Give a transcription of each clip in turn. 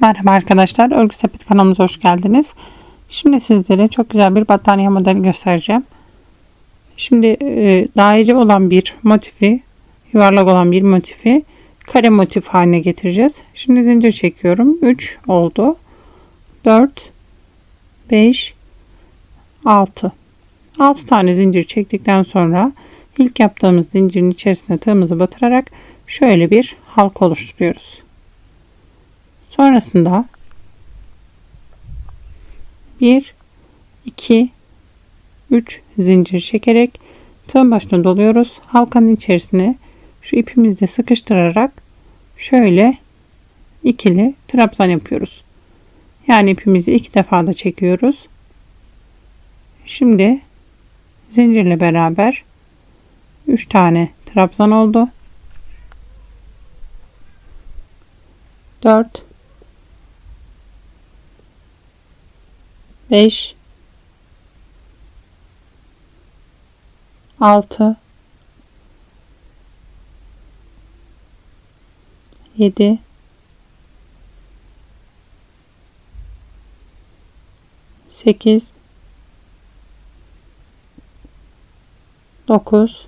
Merhaba arkadaşlar. Örgü Sepet kanalımıza hoş geldiniz. Şimdi sizlere çok güzel bir battaniye modeli göstereceğim. Şimdi e, daire olan bir motifi, yuvarlak olan bir motifi kare motif haline getireceğiz. Şimdi zincir çekiyorum. 3 oldu. 4 5 6 6 tane zincir çektikten sonra ilk yaptığımız zincirin içerisine tığımızı batırarak şöyle bir halka oluşturuyoruz. Sonrasında 1 2 3 zincir çekerek tığın başına doluyoruz. Halkanın içerisine şu ipimizle sıkıştırarak şöyle ikili trabzan yapıyoruz. Yani ipimizi iki defa da çekiyoruz. Şimdi zincirle beraber 3 tane trabzan oldu. 4 5 6 7 8 9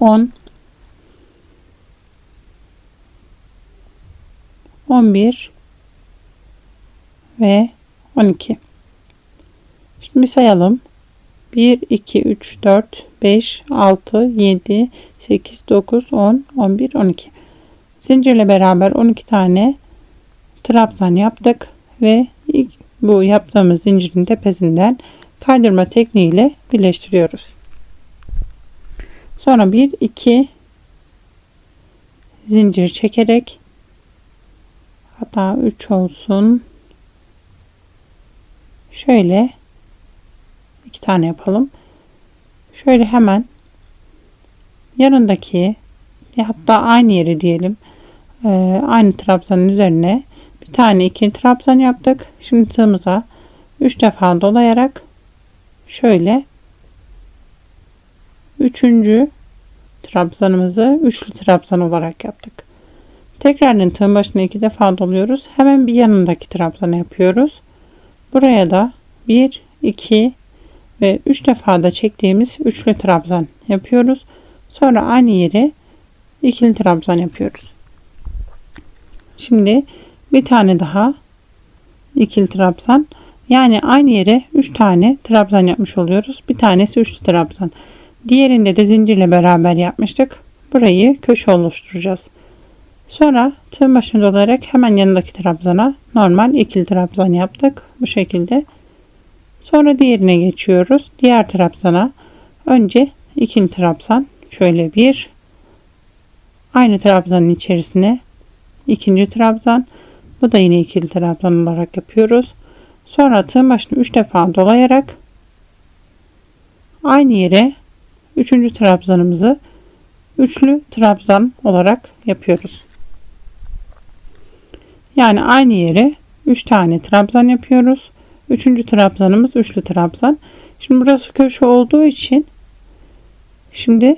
10 11 ve 12. Şimdi sayalım. 1, 2, 3, 4, 5, 6, 7, 8, 9, 10, 11, 12. Zincirle beraber 12 tane trabzan yaptık ve ilk bu yaptığımız zincirin tepesinden kaydırma tekniğiyle birleştiriyoruz. Sonra 1, 2 zincir çekerek hatta 3 olsun şöyle iki tane yapalım. Şöyle hemen yanındaki hatta aynı yeri diyelim e, aynı trabzanın üzerine bir tane iki trabzan yaptık. Şimdi tığımıza 3 defa dolayarak şöyle üçüncü trabzanımızı üçlü trabzan olarak yaptık. Tekrardan tığın başına iki defa doluyoruz. Hemen bir yanındaki trabzanı yapıyoruz. Buraya da 1, 2 ve 3 defa da çektiğimiz üçlü trabzan yapıyoruz. Sonra aynı yere ikili trabzan yapıyoruz. Şimdi bir tane daha ikili trabzan. Yani aynı yere 3 tane trabzan yapmış oluyoruz. Bir tanesi üçlü trabzan. Diğerinde de zincirle beraber yapmıştık. Burayı köşe oluşturacağız. Sonra tığ başına dolayarak hemen yanındaki trabzana normal ikili trabzan yaptık. Bu şekilde. Sonra diğerine geçiyoruz. Diğer trabzana önce ikili trabzan şöyle bir aynı trabzanın içerisine ikinci trabzan bu da yine ikili trabzan olarak yapıyoruz. Sonra tığ başını 3 defa dolayarak aynı yere üçüncü trabzanımızı üçlü trabzan olarak yapıyoruz. Yani aynı yere 3 tane trabzan yapıyoruz. Üçüncü trabzanımız üçlü trabzan. Şimdi burası köşe olduğu için şimdi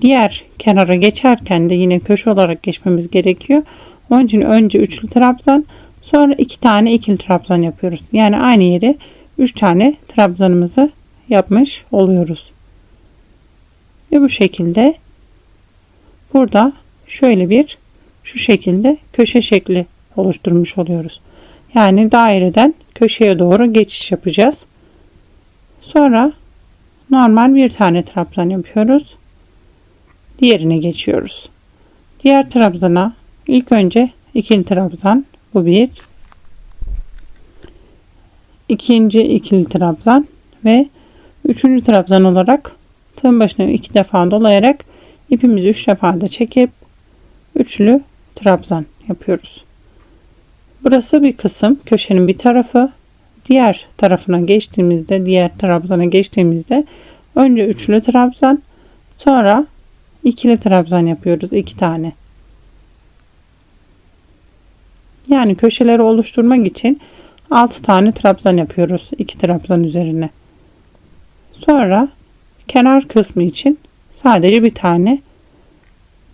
diğer kenara geçerken de yine köşe olarak geçmemiz gerekiyor. Onun için önce üçlü trabzan sonra iki tane ikili trabzan yapıyoruz. Yani aynı yere 3 tane trabzanımızı yapmış oluyoruz. Ve bu şekilde burada şöyle bir şu şekilde köşe şekli oluşturmuş oluyoruz. Yani daireden köşeye doğru geçiş yapacağız. Sonra normal bir tane trabzan yapıyoruz. Diğerine geçiyoruz. Diğer trabzana ilk önce ikili trabzan bu bir. ikinci ikili trabzan ve üçüncü trabzan olarak tığın başına iki defa dolayarak ipimizi üç defa da çekip üçlü trabzan yapıyoruz. Burası bir kısım köşenin bir tarafı. Diğer tarafına geçtiğimizde diğer trabzana geçtiğimizde önce üçlü trabzan sonra ikili trabzan yapıyoruz iki tane. Yani köşeleri oluşturmak için 6 tane trabzan yapıyoruz. 2 trabzan üzerine. Sonra kenar kısmı için sadece bir tane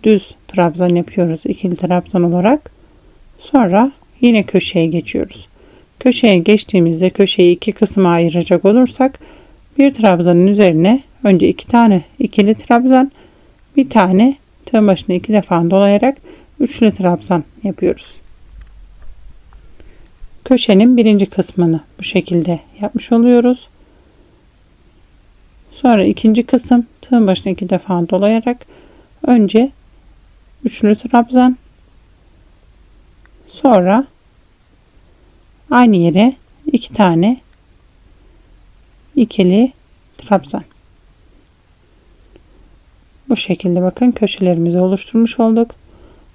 düz trabzan yapıyoruz ikili trabzan olarak. Sonra yine köşeye geçiyoruz. Köşeye geçtiğimizde köşeyi iki kısma ayıracak olursak bir trabzanın üzerine önce iki tane ikili trabzan bir tane tığ başına iki defa dolayarak üçlü trabzan yapıyoruz. Köşenin birinci kısmını bu şekilde yapmış oluyoruz. Sonra ikinci kısım tığ başına iki defa dolayarak önce üçlü trabzan sonra aynı yere iki tane ikili trabzan. Bu şekilde bakın köşelerimizi oluşturmuş olduk.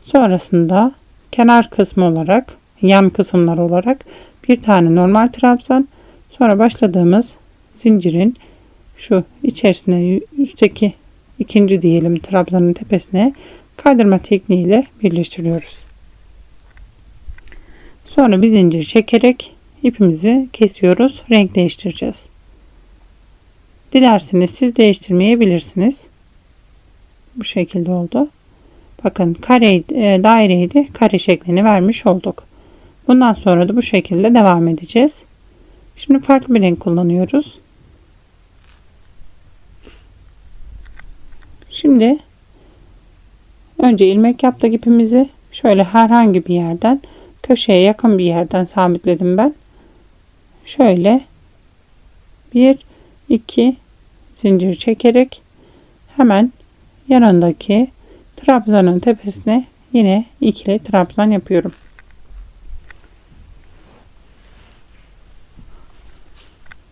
Sonrasında kenar kısmı olarak yan kısımlar olarak bir tane normal trabzan. Sonra başladığımız zincirin şu içerisine üstteki ikinci diyelim trabzanın tepesine kaydırma tekniğiyle birleştiriyoruz. Sonra bir zincir çekerek ipimizi kesiyoruz. Renk değiştireceğiz. Dilerseniz siz değiştirmeyebilirsiniz. Bu şekilde oldu. Bakın kare e, daireydi. Kare şeklini vermiş olduk. Bundan sonra da bu şekilde devam edeceğiz. Şimdi farklı bir renk kullanıyoruz. Şimdi önce ilmek yaptık ipimizi şöyle herhangi bir yerden köşeye yakın bir yerden sabitledim ben. Şöyle bir iki zincir çekerek hemen yanındaki trabzanın tepesine yine ikili trabzan yapıyorum.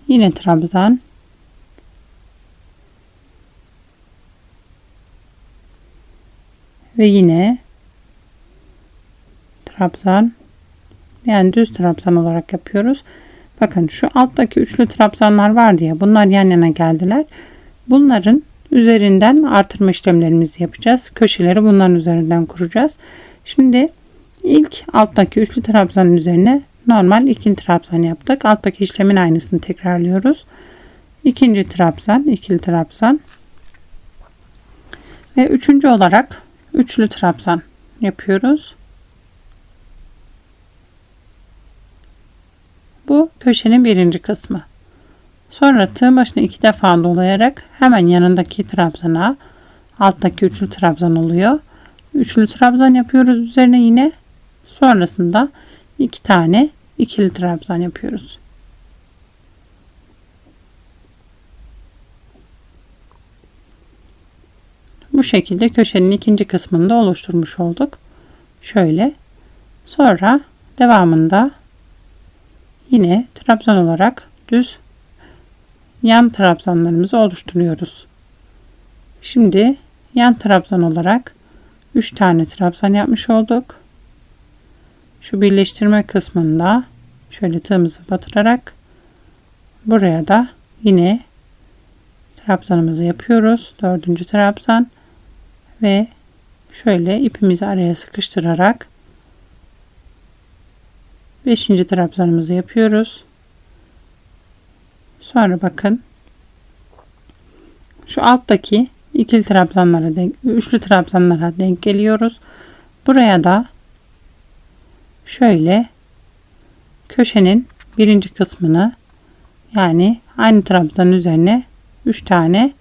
Yine trabzan ve yine trabzan yani düz trabzan olarak yapıyoruz. Bakın şu alttaki üçlü trabzanlar var diye bunlar yan yana geldiler. Bunların üzerinden artırma işlemlerimizi yapacağız. Köşeleri bunların üzerinden kuracağız. Şimdi ilk alttaki üçlü trabzanın üzerine normal ikili trabzan yaptık. Alttaki işlemin aynısını tekrarlıyoruz. İkinci trabzan, ikili trabzan ve üçüncü olarak üçlü trabzan yapıyoruz. Bu köşenin birinci kısmı. Sonra tığ başına iki defa dolayarak hemen yanındaki trabzana alttaki üçlü trabzan oluyor. Üçlü trabzan yapıyoruz üzerine yine. Sonrasında iki tane ikili trabzan yapıyoruz. Bu şekilde köşenin ikinci kısmını da oluşturmuş olduk. Şöyle. Sonra devamında yine trabzan olarak düz yan trabzanlarımızı oluşturuyoruz. Şimdi yan trabzan olarak 3 tane trabzan yapmış olduk. Şu birleştirme kısmında şöyle tığımızı batırarak buraya da yine trabzanımızı yapıyoruz. Dördüncü trabzan ve şöyle ipimizi araya sıkıştırarak 5. trabzanımızı yapıyoruz. Sonra bakın şu alttaki ikili trabzanlara denk, üçlü trabzanlara denk geliyoruz. Buraya da şöyle köşenin birinci kısmını yani aynı trabzanın üzerine 3 tane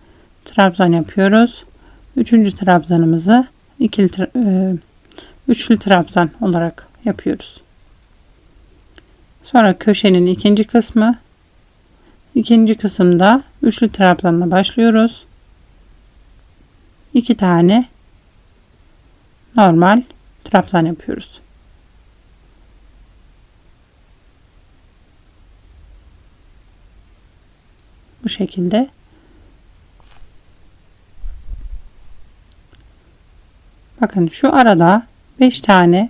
trabzan yapıyoruz. Üçüncü trabzanımızı ikili e, üçlü trabzan olarak yapıyoruz. Sonra köşenin ikinci kısmı ikinci kısımda üçlü trabzanla başlıyoruz. İki tane normal trabzan yapıyoruz. Bu şekilde Bakın şu arada 5 tane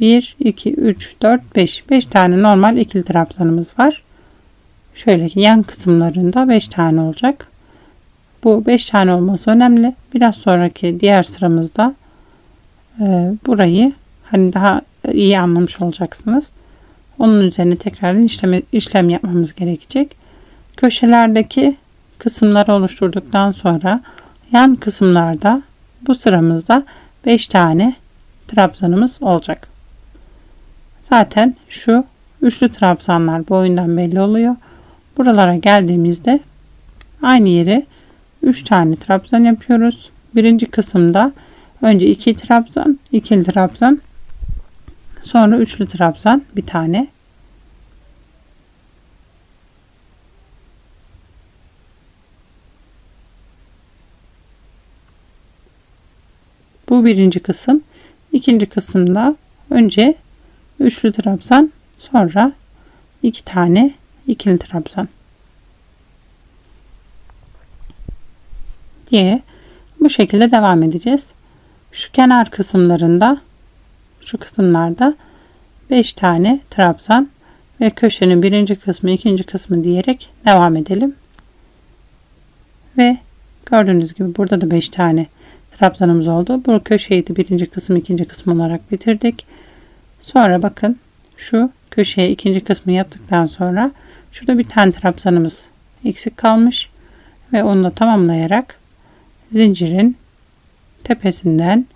1, 2, 3, 4, 5. 5 tane normal ikili trabzanımız var. Şöyle ki yan kısımlarında 5 tane olacak. Bu 5 tane olması önemli. Biraz sonraki diğer sıramızda e, burayı hani daha iyi anlamış olacaksınız. Onun üzerine tekrar işlem, işlem yapmamız gerekecek. Köşelerdeki kısımları oluşturduktan sonra yan kısımlarda Bu sıramızda 5 tane trabzanımız olacak. Zaten şu üçlü trabzanlar boyundan belli oluyor. Buralara geldiğimizde aynı yere 3 tane trabzan yapıyoruz. Birinci kısımda önce 2 trabzan, ikili trabzan, sonra üçlü trabzan bir tane. Bu birinci kısım. İkinci kısımda önce üçlü trabzan, sonra iki tane ikili trabzan. diye bu şekilde devam edeceğiz. Şu kenar kısımlarında şu kısımlarda 5 tane trabzan ve köşenin birinci kısmı ikinci kısmı diyerek devam edelim. Ve gördüğünüz gibi burada da 5 tane trabzanımız oldu. Bu köşeyi de birinci kısım ikinci kısım olarak bitirdik. Sonra bakın şu köşeye ikinci kısmı yaptıktan sonra şurada bir tane trabzanımız eksik kalmış ve onu da tamamlayarak zincirin tepesinden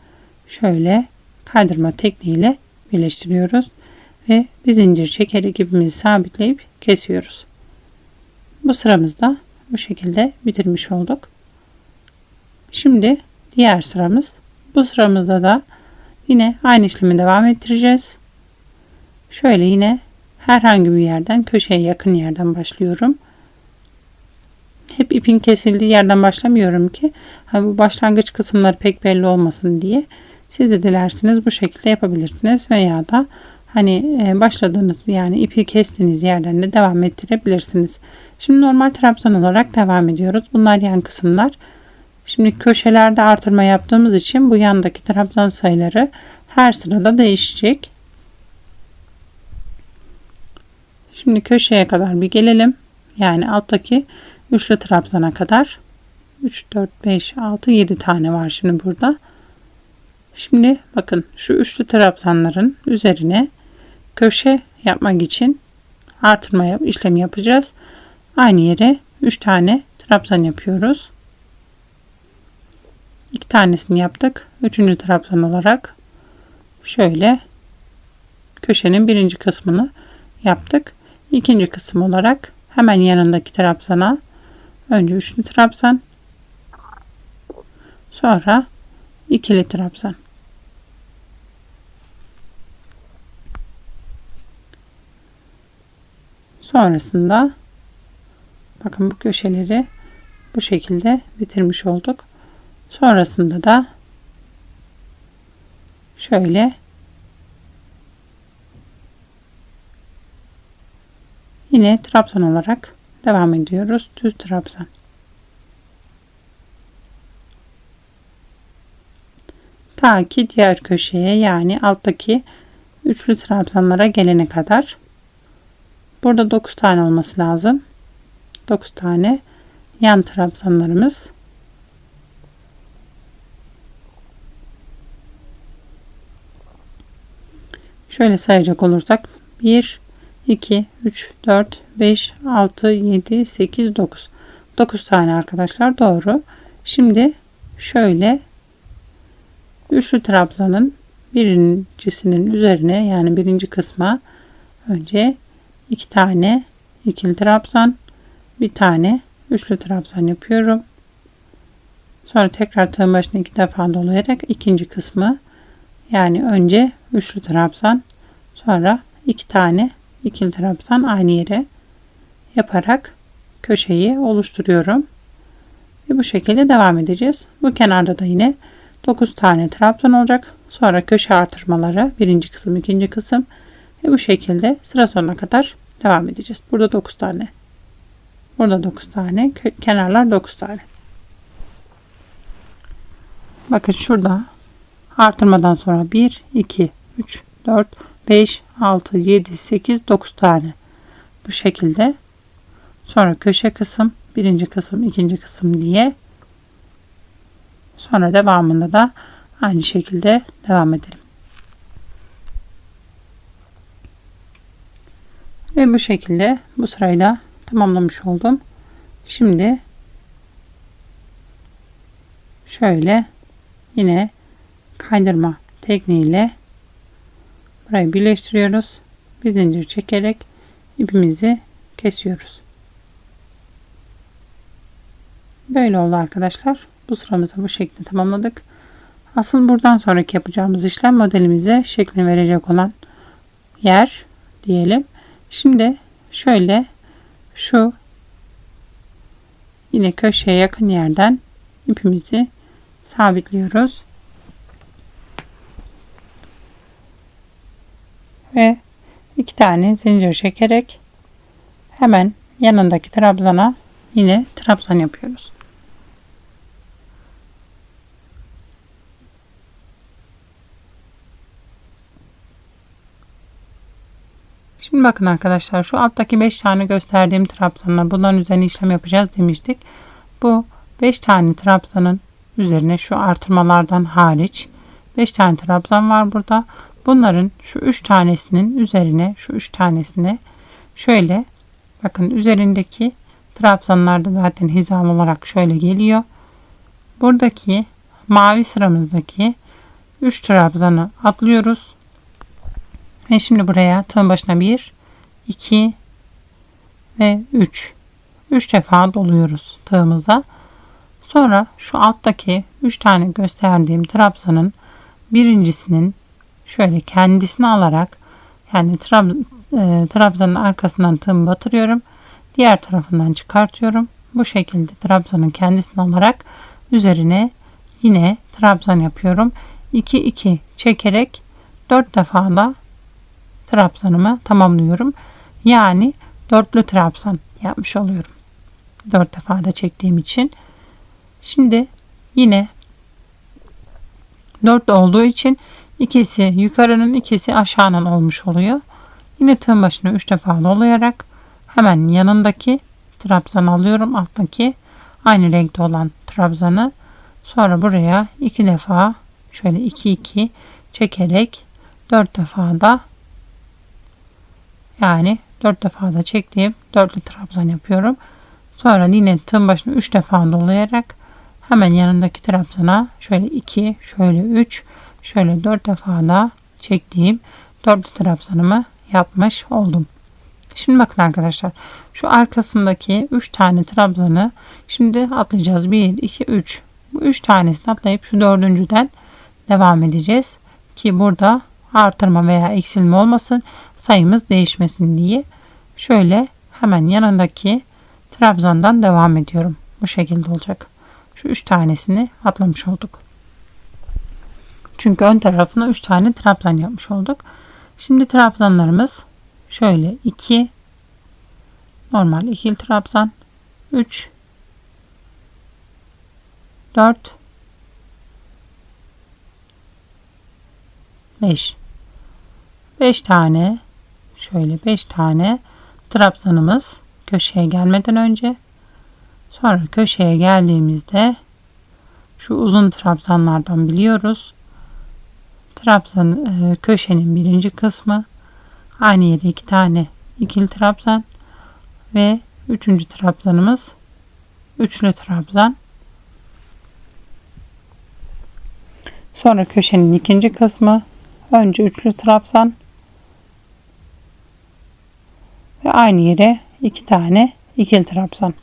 şöyle kaydırma tekniğiyle birleştiriyoruz ve bir zincir çekerek ipimizi sabitleyip kesiyoruz. Bu sıramızda bu şekilde bitirmiş olduk. Şimdi diğer sıramız. Bu sıramızda da yine aynı işlemi devam ettireceğiz. Şöyle yine herhangi bir yerden köşeye yakın yerden başlıyorum. Hep ipin kesildiği yerden başlamıyorum ki hani bu başlangıç kısımları pek belli olmasın diye. Siz de dilerseniz bu şekilde yapabilirsiniz veya da hani e, başladığınız yani ipi kestiğiniz yerden de devam ettirebilirsiniz. Şimdi normal trabzan olarak devam ediyoruz. Bunlar yan kısımlar. Şimdi köşelerde artırma yaptığımız için bu yandaki trabzan sayıları her sırada değişecek. Şimdi köşeye kadar bir gelelim. Yani alttaki üçlü trabzana kadar 3 4 5 6 7 tane var şimdi burada. Şimdi bakın şu üçlü trabzanların üzerine köşe yapmak için artırma yap, işlemi yapacağız. Aynı yere 3 tane trabzan yapıyoruz. 2 tanesini yaptık. Üçüncü trabzan olarak şöyle köşenin birinci kısmını yaptık. İkinci kısım olarak hemen yanındaki trabzana önce üçlü trabzan sonra ikili trabzan sonrasında bakın bu köşeleri bu şekilde bitirmiş olduk sonrasında da şöyle Yine trabzan olarak devam ediyoruz. Düz trabzan. Ta ki diğer köşeye yani alttaki üçlü trabzanlara gelene kadar. Burada 9 tane olması lazım. 9 tane yan trabzanlarımız. Şöyle sayacak olursak 1 2, 3, 4, 5, 6, 7, 8, 9. 9 tane arkadaşlar doğru. Şimdi şöyle üçlü trabzanın birincisinin üzerine yani birinci kısma önce iki tane ikili trabzan bir tane üçlü trabzan yapıyorum. Sonra tekrar tığın başına iki defa dolayarak ikinci kısmı yani önce üçlü trabzan sonra iki tane ikili trabzan aynı yere yaparak köşeyi oluşturuyorum. Ve bu şekilde devam edeceğiz. Bu kenarda da yine 9 tane trabzan olacak. Sonra köşe artırmaları birinci kısım ikinci kısım ve bu şekilde sıra sonuna kadar devam edeceğiz. Burada 9 tane. Burada 9 tane. Kenarlar 9 tane. Bakın şurada artırmadan sonra 1, 2, 3, 4, 5, 6, 7, 8, 9 tane. Bu şekilde. Sonra köşe kısım, birinci kısım, ikinci kısım diye. Sonra devamında da aynı şekilde devam edelim. Ve bu şekilde bu sırayı da tamamlamış oldum. Şimdi şöyle yine kaydırma tekniğiyle burayı birleştiriyoruz. Bir zincir çekerek ipimizi kesiyoruz. Böyle oldu arkadaşlar. Bu sıramızı bu şekilde tamamladık. Asıl buradan sonraki yapacağımız işlem modelimize şeklini verecek olan yer diyelim. Şimdi şöyle şu yine köşeye yakın yerden ipimizi sabitliyoruz. Ve iki tane zincir çekerek hemen yanındaki trabzana yine trabzan yapıyoruz. Şimdi bakın arkadaşlar şu alttaki 5 tane gösterdiğim trabzanlar bunların üzerine işlem yapacağız demiştik. Bu 5 tane trabzanın üzerine şu artırmalardan hariç 5 tane trabzan var burada. Bunların şu 3 tanesinin üzerine şu 3 tanesine şöyle bakın üzerindeki trabzanlar da zaten hizalı olarak şöyle geliyor. Buradaki mavi sıramızdaki 3 trabzanı atlıyoruz. Ve şimdi buraya tığın başına 1, 2 ve 3. 3 defa doluyoruz tığımıza. Sonra şu alttaki 3 tane gösterdiğim trabzanın birincisinin şöyle kendisini alarak yani trab, e, trabzanın arkasından tığımı batırıyorum. Diğer tarafından çıkartıyorum. Bu şekilde trabzanın kendisini alarak üzerine yine trabzan yapıyorum. 2 2 çekerek 4 defa da trabzanımı tamamlıyorum. Yani dörtlü trabzan yapmış oluyorum. Dört defa da çektiğim için. Şimdi yine dört olduğu için ikisi yukarının ikisi aşağının olmuş oluyor. Yine tığın başına üç defa dolayarak hemen yanındaki trabzanı alıyorum. Alttaki aynı renkte olan trabzanı sonra buraya iki defa şöyle iki iki çekerek dört defa da yani 4 defa da çektiğim dörtlü trabzan yapıyorum. Sonra yine tığın başına 3 defa dolayarak hemen yanındaki trabzana şöyle 2, şöyle 3, şöyle 4 defa da çektiğim dörtlü trabzanımı yapmış oldum. Şimdi bakın arkadaşlar şu arkasındaki 3 tane trabzanı şimdi atlayacağız. 1, 2, 3. Bu 3 tanesini atlayıp şu dördüncüden devam edeceğiz. Ki burada artırma veya eksilme olmasın sayımız değişmesin diye şöyle hemen yanındaki trabzandan devam ediyorum. Bu şekilde olacak. Şu üç tanesini atlamış olduk. Çünkü ön tarafına üç tane trabzan yapmış olduk. Şimdi trabzanlarımız şöyle 2 normal ikili trabzan 3 4 5 5 tane şöyle 5 tane trabzanımız köşeye gelmeden önce sonra köşeye geldiğimizde şu uzun trabzanlardan biliyoruz. Trabzan e, köşenin birinci kısmı aynı yere iki tane ikili trabzan ve üçüncü trabzanımız üçlü trabzan. Sonra köşenin ikinci kısmı önce üçlü trabzan ve aynı yere iki tane ikili trabzan.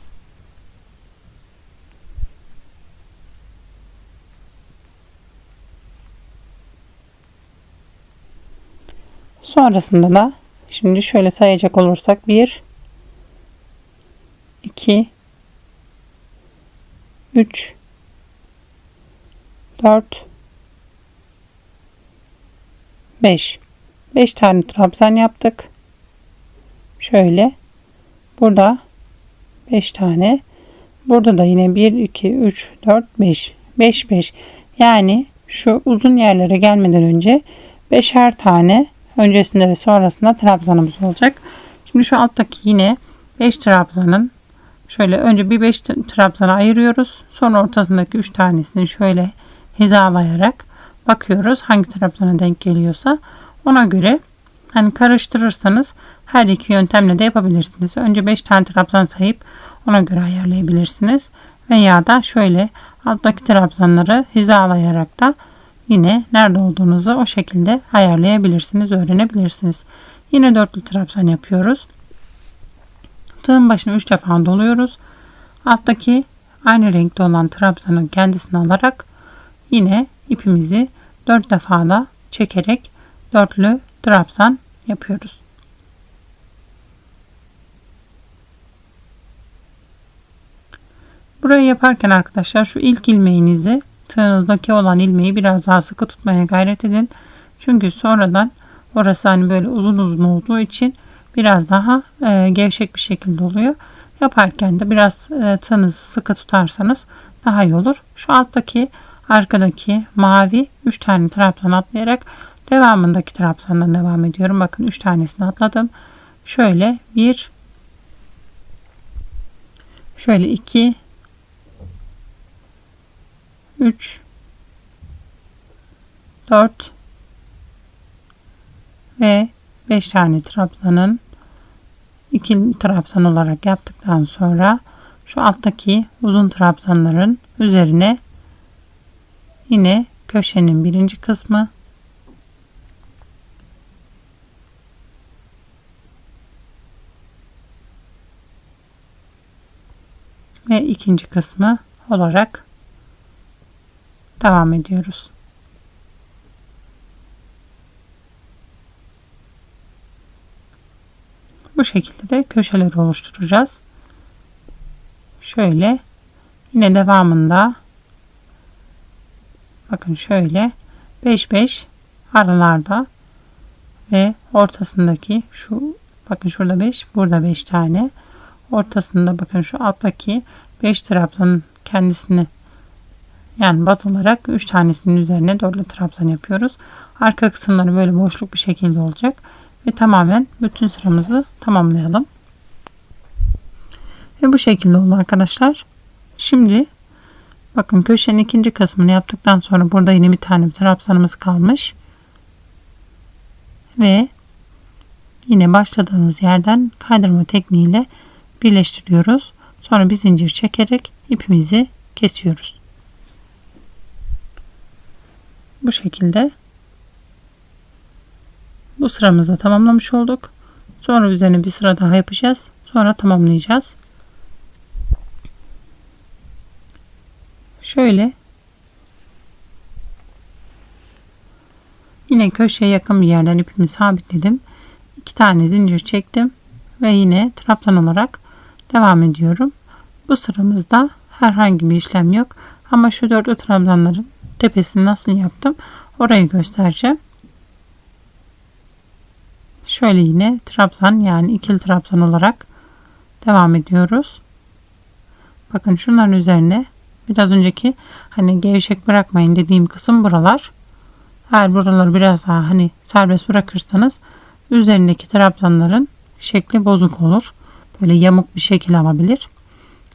Sonrasında da şimdi şöyle sayacak olursak 1 2 3 4 5 5 tane trabzan yaptık. Şöyle. Burada 5 tane. Burada da yine 1, 2, 3, 4, 5. 5, 5. Yani şu uzun yerlere gelmeden önce 5'er tane öncesinde ve sonrasında trabzanımız olacak. Şimdi şu alttaki yine 5 trabzanın şöyle önce bir 5 trabzana ayırıyoruz. Sonra ortasındaki 3 tanesini şöyle hizalayarak bakıyoruz hangi trabzana denk geliyorsa ona göre hani karıştırırsanız her iki yöntemle de yapabilirsiniz. Önce 5 tane trabzan sayıp ona göre ayarlayabilirsiniz. veya da şöyle alttaki trabzanları hizalayarak da yine nerede olduğunuzu o şekilde ayarlayabilirsiniz, öğrenebilirsiniz. Yine dörtlü trabzan yapıyoruz. Tığın başını 3 defa doluyoruz. Alttaki aynı renkte olan trabzanın kendisini alarak yine ipimizi 4 defa da çekerek dörtlü trabzan yapıyoruz. Burayı yaparken arkadaşlar şu ilk ilmeğinizi tığınızdaki olan ilmeği biraz daha sıkı tutmaya gayret edin. Çünkü sonradan orası hani böyle uzun uzun olduğu için biraz daha e, gevşek bir şekilde oluyor. Yaparken de biraz e, tığınızı sıkı tutarsanız daha iyi olur. Şu alttaki arkadaki mavi 3 tane trabzan atlayarak devamındaki trabzandan devam ediyorum. Bakın 3 tanesini atladım. Şöyle 1 şöyle 2 3 4 ve 5 tane trabzanın ikili trabzan olarak yaptıktan sonra şu alttaki uzun trabzanların üzerine yine köşenin birinci kısmı ve ikinci kısmı olarak devam ediyoruz. Bu şekilde de köşeleri oluşturacağız. Şöyle yine devamında bakın şöyle 5 5 aralarda ve ortasındaki şu bakın şurada 5 burada 5 tane ortasında bakın şu alttaki 5 trabzanın kendisini yani baz alarak 3 tanesinin üzerine dörtlü trabzan yapıyoruz. Arka kısımları böyle boşluk bir şekilde olacak. Ve tamamen bütün sıramızı tamamlayalım. Ve bu şekilde oldu arkadaşlar. Şimdi bakın köşenin ikinci kısmını yaptıktan sonra burada yine bir tane trabzanımız kalmış. Ve yine başladığımız yerden kaydırma tekniğiyle birleştiriyoruz. Sonra bir zincir çekerek ipimizi kesiyoruz. Bu şekilde bu sıramızı tamamlamış olduk. Sonra üzerine bir sıra daha yapacağız. Sonra tamamlayacağız. Şöyle yine köşeye yakın bir yerden ipimi sabitledim. İki tane zincir çektim ve yine trabzan olarak devam ediyorum. Bu sıramızda herhangi bir işlem yok. Ama şu dörtlü trabzanların tepesini nasıl yaptım orayı göstereceğim. Şöyle yine trabzan yani ikili trabzan olarak devam ediyoruz. Bakın şunların üzerine biraz önceki hani gevşek bırakmayın dediğim kısım buralar. Eğer buraları biraz daha hani serbest bırakırsanız üzerindeki trabzanların şekli bozuk olur. Böyle yamuk bir şekil alabilir.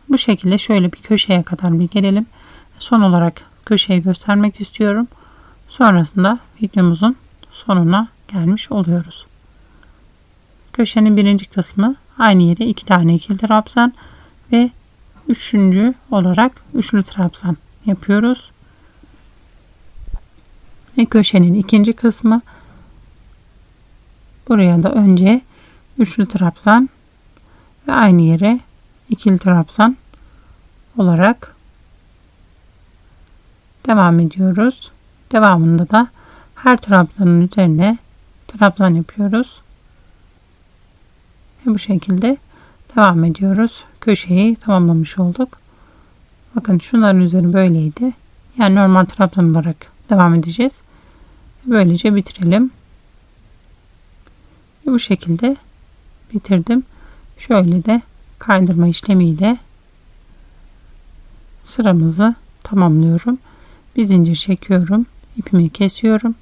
Bu şekilde şöyle bir köşeye kadar bir gelelim. Son olarak köşeyi göstermek istiyorum. Sonrasında videomuzun sonuna gelmiş oluyoruz. Köşenin birinci kısmı aynı yere iki tane ikili trabzan ve üçüncü olarak üçlü trabzan yapıyoruz. Ve köşenin ikinci kısmı buraya da önce üçlü trabzan ve aynı yere ikili trabzan olarak devam ediyoruz. Devamında da her trabzanın üzerine trabzan yapıyoruz. Ve bu şekilde devam ediyoruz. Köşeyi tamamlamış olduk. Bakın şunların üzeri böyleydi. Yani normal trabzan olarak devam edeceğiz. Böylece bitirelim. Ve bu şekilde bitirdim. Şöyle de kaydırma işlemiyle sıramızı tamamlıyorum. Bir zincir çekiyorum. ipimi kesiyorum.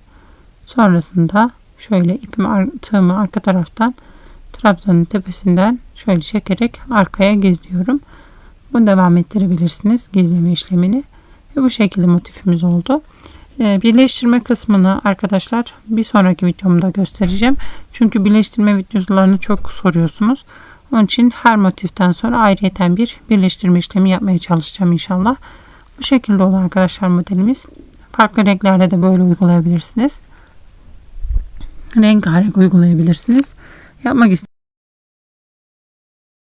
Sonrasında şöyle ipimi tığımı arka taraftan trabzanın tepesinden şöyle çekerek arkaya gizliyorum. Bunu devam ettirebilirsiniz gizleme işlemini. Ve bu şekilde motifimiz oldu. Ee, birleştirme kısmını arkadaşlar bir sonraki videomda göstereceğim. Çünkü birleştirme videolarını çok soruyorsunuz. Onun için her motiften sonra ayrıyeten bir birleştirme işlemi yapmaya çalışacağım inşallah. Bu şekilde olur arkadaşlar modelimiz. Farklı renklerde de böyle uygulayabilirsiniz. Rengarenk uygulayabilirsiniz. Yapmak